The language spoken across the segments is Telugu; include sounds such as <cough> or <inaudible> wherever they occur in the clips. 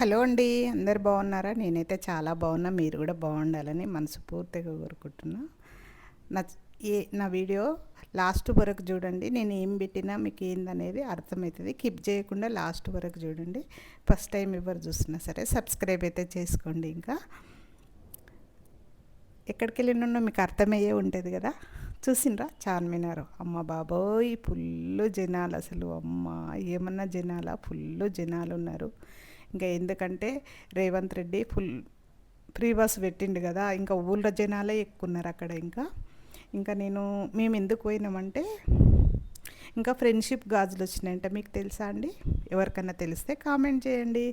హలో అండి అందరు బాగున్నారా? నేనైతే చాలా బాగున్నా మీరు కూడా బాగుండాలని మనస్ఫూర్తిగా కోరుకుంటున్నా. నా ఏ నా వీడియో లాస్ట్ వరకు చూడండి నేను ఏం పెట్టినా మీకు ఏందనేది అర్థమవుతుంది. కిప్ చేయకుండా లాస్ట్ వరకు చూడండి. ఫస్ట్ టైం ఎవరు చూస్తున్నా సరే సబ్స్క్రైబ్ అయితే చేసుకోండి ఇంకా. ఎక్కడికి వెళ్ళినో మీకు అర్థమయ్యే ఉంటుంది కదా? చూసిండ్రా? చార్మినార్. అమ్మ బాబోయ్ ఫుల్ జనాలు అసలు. అమ్మ ఏమన్నా జనాలా? ఫుల్ జనాలు ఉన్నారు ఇంకా ఎందుకంటే Revanth Reddy full free bus పెట్టిండు కదా ఇంకా ఊళ్ళో జనాలే ఎక్కున్నారు అక్కడ ఇంకా. ఇంకా నేను మేము ఎందుకు పోయినామంటే ఇంకా ఫ్రెండ్షిప్ గాజులు వచ్చినాయంట మీకు తెలుసా అండి? ఎవరికన్నా తెలిస్తే కామెంట్ చేయండి.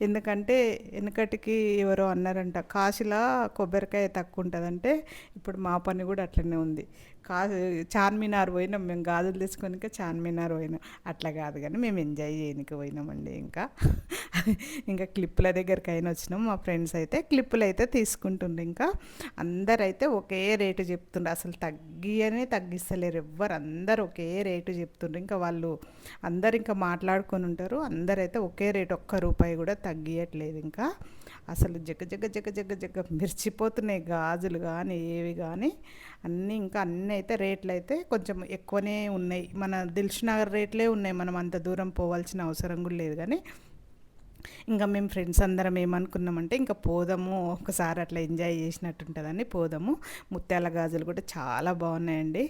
ఎందుకంటే వెనకటికి ఎవరో అన్నారంట కాశీలా కొబ్బరికాయ తక్కువ ఉంటుందంటే ఇప్పుడు మా పని కూడా అట్లనే ఉంది. కా చార్మినార్ పోయినాం మేము గాజులు తీసుకొని చార్మినార్ పోయినాం. అట్లా కాదు కానీ మేము ఎంజాయ్ చేయడానికి పోయినామండి ఇంకా. <laughs> ఇంకా క్లిప్పుల దగ్గరికి అయినా వచ్చినాం మా ఫ్రెండ్స్ అయితే క్లిప్పులు అయితే తీసుకుంటుండ్రు ఇంకా. అందరైతే ఒకే రేటు చెప్తుండ్రు అసలు తగ్గియనే తగ్గిస్తలేరు ఎవ్వరు అందరు ఒకే రేటు చెప్తుండ్రు. ఇంకా వాళ్ళు అందరు ఇంకా మాట్లాడుకొని ఉంటారు అందరైతే ఒకే రేటు ఒక్క రూపాయి కూడా తగ్గియట్లేదు ఇంకా. అసలు జగ జగ జగ జగ జగ మిర్చిపోతున్నాయి గాజులు కానీ ఏవి కానీ అన్నీ ఇంకా అన్నీ అయితే రేట్లు అయితే కొంచెం ఎక్కువనే ఉన్నాయి. మన దిల్షునగర్ రేట్లే ఉన్నాయి. మనం అంత దూరం పోవాల్సిన అవసరం కూడా లేదు కానీ. ఇంకా మేము ఫ్రెండ్స్ అందరం ఏమనుకున్నామంటే ఇంకా పోదాము. ఒకసారి అట్లా ఎంజాయ్ చేసినట్టుంటుందని పోదాము. ముత్యాల గాజులు కూడా చాలా బాగున్నాయండి.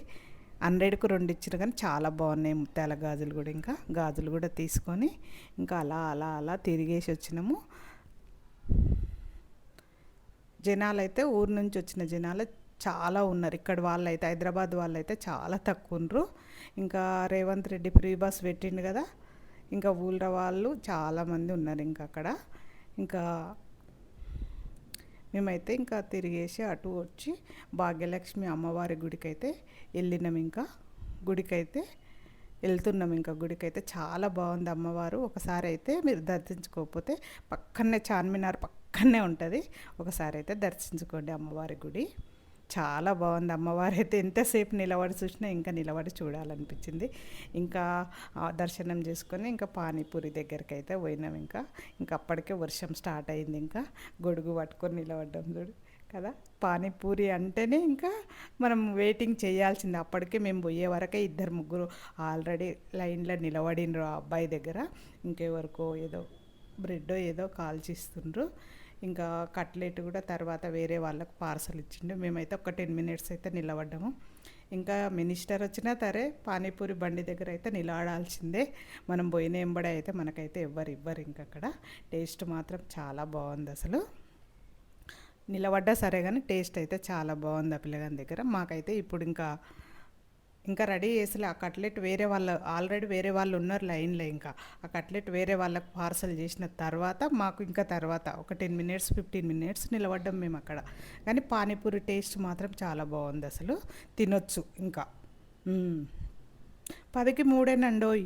హండ్రెడ్కు రెండు ఇచ్చారు కానీ చాలా బాగున్నాయి ముత్యాల గాజులు కూడా ఇంకా. గాజులు కూడా తీసుకొని ఇంకా అలా అలా అలా తిరిగేసి వచ్చినాము. జనాలు అయితే ఊరు నుంచి వచ్చిన జనాలు చాలా ఉన్నారు. ఇక్కడ వాళ్ళైతే హైదరాబాద్ వాళ్ళైతే చాలా తక్కువ ఉన్నారు. ఇంకా రేవంత్ రెడ్డి ఫ్రీ బస్ పెట్టిండు కదా. ఇంకా ఊళ్ళ వాళ్ళు చాలామంది ఉన్నారు ఇంకా అక్కడ. ఇంకా మేమైతే ఇంకా తిరిగేసి అటు వచ్చి భాగ్యలక్ష్మి అమ్మవారి గుడికి అయితే వెళ్ళినాం ఇంకా. గుడికైతే వెళ్తున్నాం ఇంకా. గుడికైతే చాలా బాగుంది అమ్మవారు. ఒకసారి అయితే మీరు దర్శించుకోకపోతే పక్కనే చార్మినార్ పక్కనే ఉంటుంది. ఒకసారి అయితే దర్శించుకోండి అమ్మవారి గుడి. చాలా బాగుంది. అమ్మవారు అయితే ఎంతసేపు నిలబడి చూసినా ఇంకా నిలబడి చూడాలనిపించింది. ఇంకా దర్శనం చేసుకొని ఇంకా పానీపూరి దగ్గరికి అయితే పోయినాం ఇంకా. ఇంకా అప్పటికే వర్షం స్టార్ట్ అయింది ఇంకా. గొడుగు పట్టుకొని నిలబడ్డాం చూడు కదా. పానీపూరి అంటేనే ఇంకా మనం వెయిటింగ్ చేయాల్సింది. అప్పటికే మేము పోయే వరకే ఇద్దరు ముగ్గురు ఆల్రెడీ లైన్లో నిలబడినరు ఆ అబ్బాయి దగ్గర. ఇంకెవరికో ఏదో బ్రెడ్ ఏదో కాల్చిస్తుండ్రు. ఇంకా కట్లెట్ కూడా తర్వాత వేరే వాళ్ళకు పార్సల్ ఇచ్చిండు. మేమైతే ఒక టెన్ మినిట్స్ అయితే నిలబడ్డాము. ఇంకా మినిస్టర్ వచ్చినా సరే పానీపూరి బండి దగ్గర అయితే నిలబడాల్సిందే. మనం పోయిన ఎంబడే అయితే మనకైతే ఎవ్వరు ఇవ్వరు ఇంక అక్కడ టేస్ట్ మాత్రం చాలా బాగుంది అసలు. నిలబడ్డా సరే కానీ టేస్ట్ అయితే చాలా బాగుంది ఆ పిల్లగాని దగ్గర. మాకైతే ఇప్పుడు ఇంకా ఇంకా రెడీ చేసలే. ఆ కట్లెట్ వేరే వాళ్ళ ఆల్రెడీ వేరే వాళ్ళు ఉన్నారు లైన్లో ఇంకా. ఆ కట్లెట్ వేరే వాళ్ళకి పార్సల్ చేసిన తర్వాత మాకు ఇంకా తర్వాత ఒక టెన్ మినిట్స్ ఫిఫ్టీన్ మినిట్స్ నిలబడ్డం మేము అక్కడ. కానీ పానీపూరి టేస్ట్ మాత్రం చాలా బాగుంది అసలు. తినొచ్చు ఇంకా. పదికి మూడేనండోయ్.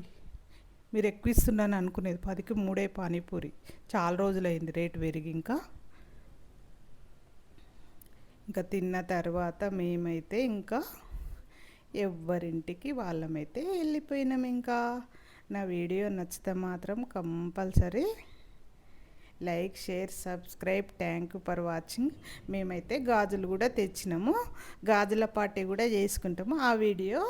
మీరు ఎక్కువ ఇస్తున్నాను అనుకునేది. పదికి మూడే పానీపూరి. చాలా రోజులైంది రేటు పెరిగి ఇంకా. ఇంకా తిన్న తర్వాత మేమైతే ఇంకా ఎవరింటికి వాళ్ళమైతే వెళ్ళిపోయినాం ఇంకా. నా వీడియో నచ్చితే మాత్రం compulsory like share subscribe. Thank you for watching. మేమైతే గాజులు కూడా తెచ్చినాము. గాజుల పార్టీ కూడా చేసుకుంటాము. ఆ వీడియో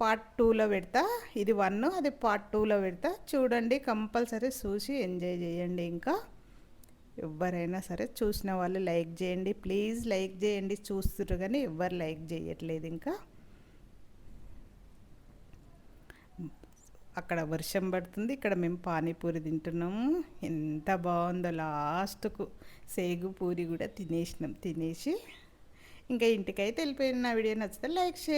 పార్ట్ టూలో పెడతా. ఇది వన్ అది పార్ట్ టూలో పెడతా. చూడండి కంపల్సరీ చూసి ఎంజాయ్ చేయండి ఇంకా. ఎవరైనా సరే చూసిన వాళ్ళు లైక్ చేయండి. ప్లీజ్ లైక్ చేయండి. చూస్తున్నారు కానీ ఎవరు లైక్ చేయట్లేదు ఇంకా. అక్కడ వర్షం పడుతుంది. ఇక్కడ మేము పానీపూరి తింటున్నాము. ఎంత బాగుందో లాస్ట్కు సేగు పూరి కూడా తినేసినాం తినేసి. ఇంకా ఇంటికైతే వెళ్ళిపోయిన. వీడియో నచ్చితే లైక్ షేర్